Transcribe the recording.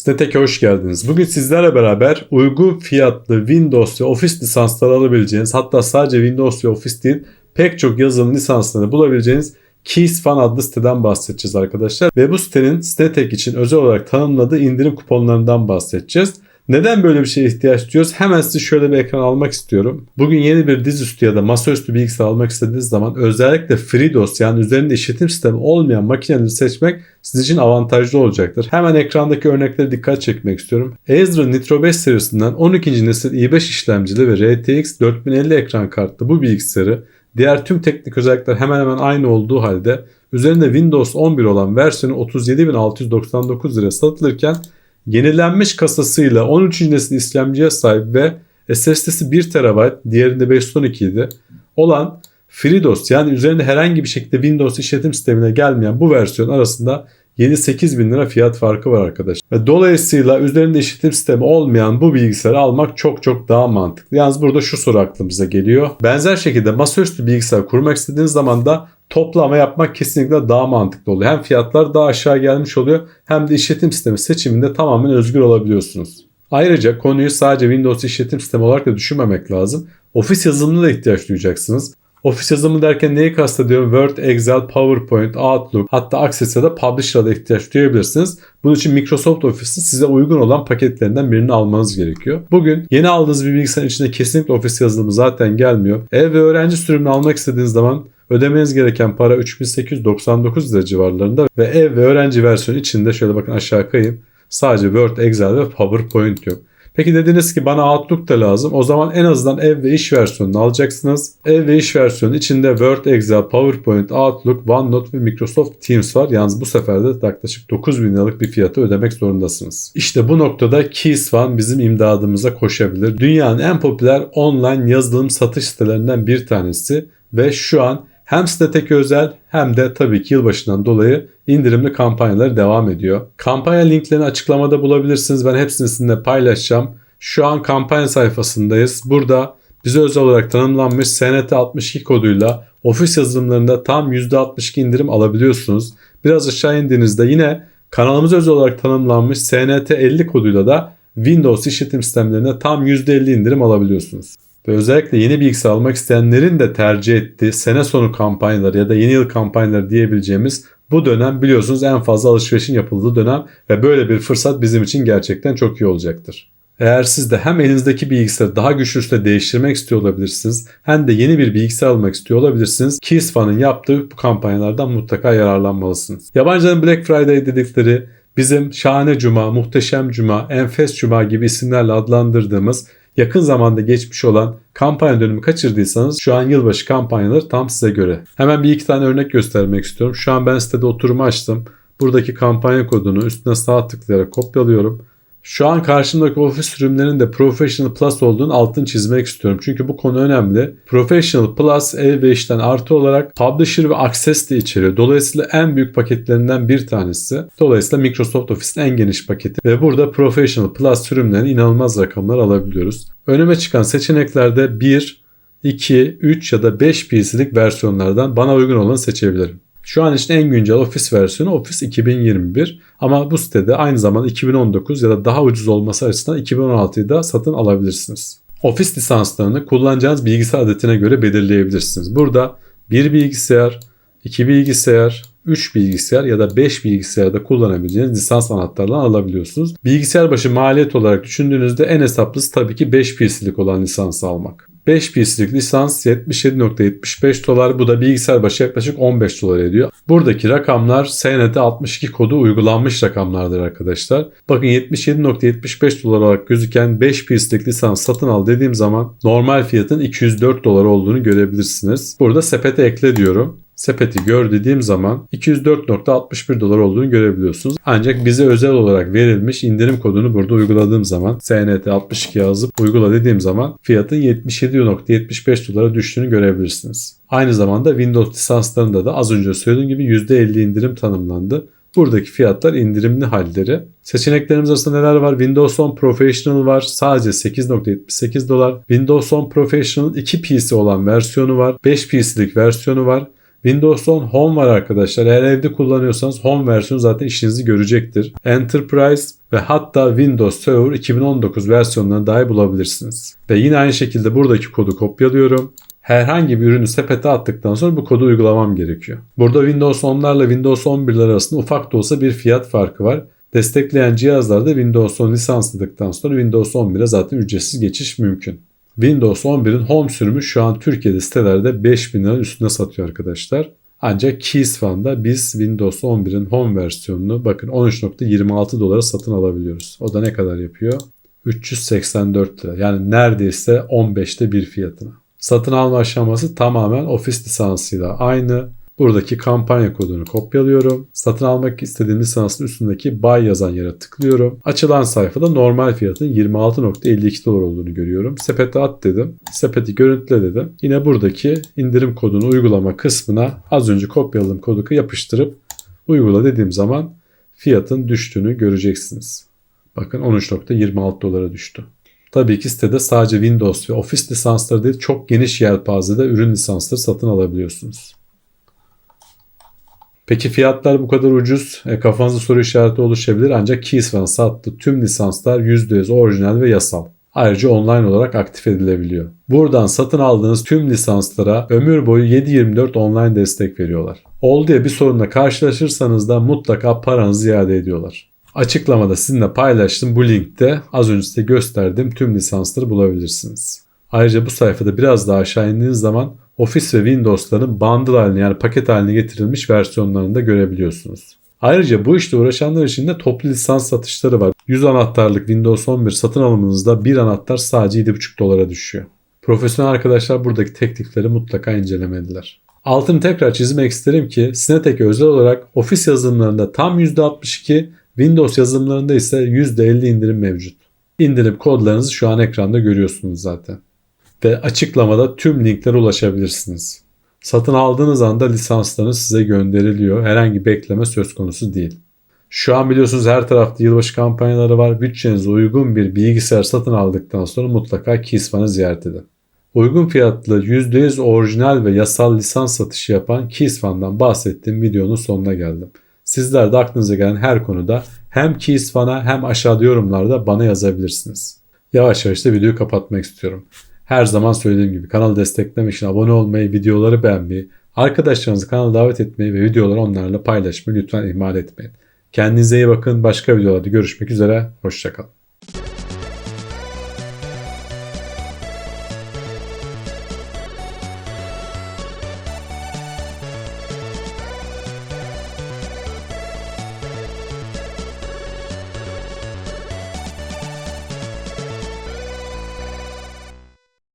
Snetek'e hoş geldiniz. Bugün sizlerle beraber uygun fiyatlı Windows ve Office lisansları alabileceğiniz hatta sadece Windows ve Office değil pek çok yazılım lisanslarını bulabileceğiniz Keys Fan adlı siteden bahsedeceğiz arkadaşlar. Ve bu sitenin Snetek için özel olarak tanımladığı indirim kuponlarından bahsedeceğiz. Neden böyle bir şeye ihtiyaç duyuyoruz? Hemen size şöyle bir ekran almak istiyorum. Bugün yeni bir dizüstü ya da masaüstü bilgisayar almak istediğiniz zaman özellikle FreeDOS yani üzerinde işletim sistemi olmayan makineleri seçmek sizin için avantajlı olacaktır. Hemen ekrandaki örneklere dikkat çekmek istiyorum. Acer Nitro 5 serisinden 12. nesil i5 işlemcili ve RTX 4050 ekran kartlı bu bilgisayarı diğer tüm teknik özellikler hemen hemen aynı olduğu halde üzerinde Windows 11 olan versiyonu 37.699 liraya satılırken yenilenmiş kasasıyla 13. nesil işlemciye sahip ve SSD'si 1 TB, diğerinde 512 idi. Olan FreeDOS yani üzerinde herhangi bir şekilde Windows işletim sistemine gelmeyen bu versiyon arasında 7-8 bin lira fiyat farkı var arkadaşlar. Dolayısıyla üzerinde işletim sistemi olmayan bu bilgisayarı almak çok çok daha mantıklı. Yalnız burada şu soru aklımıza geliyor. Benzer şekilde masaüstü bilgisayar kurmak istediğiniz zaman da toplama yapmak kesinlikle daha mantıklı oluyor. Hem fiyatlar daha aşağı gelmiş oluyor hem de işletim sistemi seçiminde tamamen özgür olabiliyorsunuz. Ayrıca konuyu sadece Windows işletim sistemi olarak da düşünmemek lazım. Ofis yazılımına da ihtiyaç duyacaksınız. Ofis yazılımı derken neyi kastediyorum? Word, Excel, PowerPoint, Outlook hatta Access ya da Publisher'a da ihtiyaç duyabilirsiniz. Bunun için Microsoft Office'in size uygun olan paketlerinden birini almanız gerekiyor. Bugün yeni aldığınız bir bilgisayarın içinde kesinlikle ofis yazılımı zaten gelmiyor. Ev ve öğrenci sürümünü almak istediğiniz zaman Ödemeniz gereken para 3899 lira civarlarında ve ev ve öğrenci versiyonu içinde şöyle bakın aşağı kayayım. Sadece Word, Excel ve PowerPoint yok. Peki dediniz ki bana Outlook da lazım. O zaman en azından ev ve iş versiyonunu alacaksınız. Ev ve iş versiyonu içinde Word, Excel, PowerPoint, Outlook, OneNote ve Microsoft Teams var. Yalnız bu sefer de yaklaşık 9000 liralık bir fiyatı ödemek zorundasınız. İşte bu noktada Keys One bizim imdadımıza koşabilir. Dünyanın en popüler online yazılım satış sitelerinden bir tanesi ve şu an hem Stetec özel hem de tabii ki yılbaşından dolayı indirimli kampanyaları devam ediyor. Kampanya linklerini açıklamada bulabilirsiniz. Ben hepsini sizinle paylaşacağım. Şu an kampanya sayfasındayız. Burada bize özel olarak tanımlanmış SNT 62 koduyla ofis yazılımlarında tam %62 indirim alabiliyorsunuz. Biraz aşağı indiğinizde yine kanalımıza özel olarak tanımlanmış SNT 50 koduyla da Windows işletim sistemlerine tam %50 indirim alabiliyorsunuz. Ve özellikle yeni bilgisayar almak isteyenlerin de tercih ettiği sene sonu kampanyaları ya da yeni yıl kampanyaları diyebileceğimiz bu dönem biliyorsunuz en fazla alışverişin yapıldığı dönem ve böyle bir fırsat bizim için gerçekten çok iyi olacaktır. Eğer siz de hem elinizdeki bilgisayarı daha güçlü değiştirmek istiyor olabilirsiniz hem de yeni bir bilgisayar almak istiyor olabilirsiniz. Keysfan'ın yaptığı bu kampanyalardan mutlaka yararlanmalısınız. Yabancıların Black Friday dedikleri bizim şahane cuma, muhteşem cuma, enfes cuma gibi isimlerle adlandırdığımız yakın zamanda geçmiş olan kampanya dönümü kaçırdıysanız şu an yılbaşı kampanyaları tam size göre. Hemen bir iki tane örnek göstermek istiyorum. Şu an ben sitede oturumu açtım. Buradaki kampanya kodunu üstüne sağ tıklayarak kopyalıyorum. Şu an karşımdaki ofis sürümlerinin de Professional Plus olduğunu altın çizmek istiyorum. Çünkü bu konu önemli. Professional Plus ev ve işten artı olarak Publisher ve Access de içeriyor. Dolayısıyla en büyük paketlerinden bir tanesi. Dolayısıyla Microsoft Office'in en geniş paketi. Ve burada Professional Plus sürümlerinin inanılmaz rakamlar alabiliyoruz. Önüme çıkan seçeneklerde 1, 2, 3 ya da 5 PC'lik versiyonlardan bana uygun olanı seçebilirim. Şu an için en güncel Office versiyonu Office 2021 ama bu sitede aynı zamanda 2019 ya da daha ucuz olması açısından 2016'yı da satın alabilirsiniz. Office lisanslarını kullanacağınız bilgisayar adetine göre belirleyebilirsiniz. Burada bir bilgisayar, iki bilgisayar, 3 bilgisayar ya da 5 bilgisayarda kullanabileceğiniz lisans anahtarlarını alabiliyorsunuz. Bilgisayar başı maliyet olarak düşündüğünüzde en hesaplısı tabii ki 5 PC'lik olan lisansı almak. 5 PC'lik lisans 77.75 dolar. Bu da bilgisayar başı yaklaşık 15 dolar ediyor. Buradaki rakamlar SNT 62 kodu uygulanmış rakamlardır arkadaşlar. Bakın 77.75 dolar olarak gözüken 5 PC'lik lisans satın al dediğim zaman normal fiyatın 204 dolar olduğunu görebilirsiniz. Burada sepete ekle diyorum sepeti gör dediğim zaman 204.61 dolar olduğunu görebiliyorsunuz. Ancak bize özel olarak verilmiş indirim kodunu burada uyguladığım zaman SNT 62 yazıp uygula dediğim zaman fiyatın 77.75 dolara düştüğünü görebilirsiniz. Aynı zamanda Windows lisanslarında da az önce söylediğim gibi %50 indirim tanımlandı. Buradaki fiyatlar indirimli halleri. Seçeneklerimiz arasında neler var? Windows 10 Professional var. Sadece 8.78 dolar. Windows 10 Professional 2 PC olan versiyonu var. 5 PC'lik versiyonu var Windows 10 Home var arkadaşlar. Eğer evde kullanıyorsanız Home versiyonu zaten işinizi görecektir. Enterprise ve hatta Windows Server 2019 versiyonlarını dahi bulabilirsiniz. Ve yine aynı şekilde buradaki kodu kopyalıyorum. Herhangi bir ürünü sepete attıktan sonra bu kodu uygulamam gerekiyor. Burada Windows 10'larla Windows 11'ler arasında ufak da olsa bir fiyat farkı var. Destekleyen cihazlarda Windows 10 lisansladıktan sonra Windows 11'e zaten ücretsiz geçiş mümkün. Windows 11'in Home sürümü şu an Türkiye'de sitelerde 5000 liranın üstüne satıyor arkadaşlar. Ancak KeysFun'da biz Windows 11'in Home versiyonunu bakın 13.26 dolara satın alabiliyoruz. O da ne kadar yapıyor? 384 lira. Yani neredeyse 15'te bir fiyatına. Satın alma aşaması tamamen ofis lisansıyla aynı. Buradaki kampanya kodunu kopyalıyorum. Satın almak istediğim lisansın üstündeki buy yazan yere tıklıyorum. Açılan sayfada normal fiyatın 26.52 dolar olduğunu görüyorum. Sepete at dedim. Sepeti görüntüle dedim. Yine buradaki indirim kodunu uygulama kısmına az önce kopyaladığım kodu yapıştırıp uygula dediğim zaman fiyatın düştüğünü göreceksiniz. Bakın 13.26 dolara düştü. Tabii ki sitede sadece Windows ve Office lisansları değil çok geniş yelpazede ürün lisansları satın alabiliyorsunuz. Peki fiyatlar bu kadar ucuz. E, kafanızda soru işareti oluşabilir ancak Keysfan sattığı tüm lisanslar %100 orijinal ve yasal. Ayrıca online olarak aktif edilebiliyor. Buradan satın aldığınız tüm lisanslara ömür boyu 7-24 online destek veriyorlar. Oldu diye bir sorunla karşılaşırsanız da mutlaka paranızı iade ediyorlar. Açıklamada sizinle paylaştım bu linkte az önce size gösterdiğim tüm lisansları bulabilirsiniz. Ayrıca bu sayfada biraz daha aşağı indiğiniz zaman Office ve Windows'ların bundle haline yani paket haline getirilmiş versiyonlarını da görebiliyorsunuz. Ayrıca bu işte uğraşanlar için de toplu lisans satışları var. 100 anahtarlık Windows 11 satın alımınızda bir anahtar sadece 7,5 dolara düşüyor. Profesyonel arkadaşlar buradaki teknikleri mutlaka incelemeliler. Altını tekrar çizmek isterim ki Cinetek'e özel olarak Office yazılımlarında tam %62, Windows yazılımlarında ise %50 indirim mevcut. İndirim kodlarınızı şu an ekranda görüyorsunuz zaten ve açıklamada tüm linklere ulaşabilirsiniz. Satın aldığınız anda lisanslarınız size gönderiliyor. Herhangi bekleme söz konusu değil. Şu an biliyorsunuz her tarafta yılbaşı kampanyaları var. Bütçenize uygun bir bilgisayar satın aldıktan sonra mutlaka Kisfan'ı ziyaret edin. Uygun fiyatlı %100 orijinal ve yasal lisans satışı yapan Kisfan'dan bahsettiğim videonun sonuna geldim. Sizler de aklınıza gelen her konuda hem Kisfan'a hem aşağıda yorumlarda bana yazabilirsiniz. Yavaş yavaş da videoyu kapatmak istiyorum. Her zaman söylediğim gibi kanalı desteklemek için abone olmayı, videoları beğenmeyi, arkadaşlarınızı kanala davet etmeyi ve videoları onlarla paylaşmayı lütfen ihmal etmeyin. Kendinize iyi bakın. Başka videolarda görüşmek üzere. Hoşçakalın.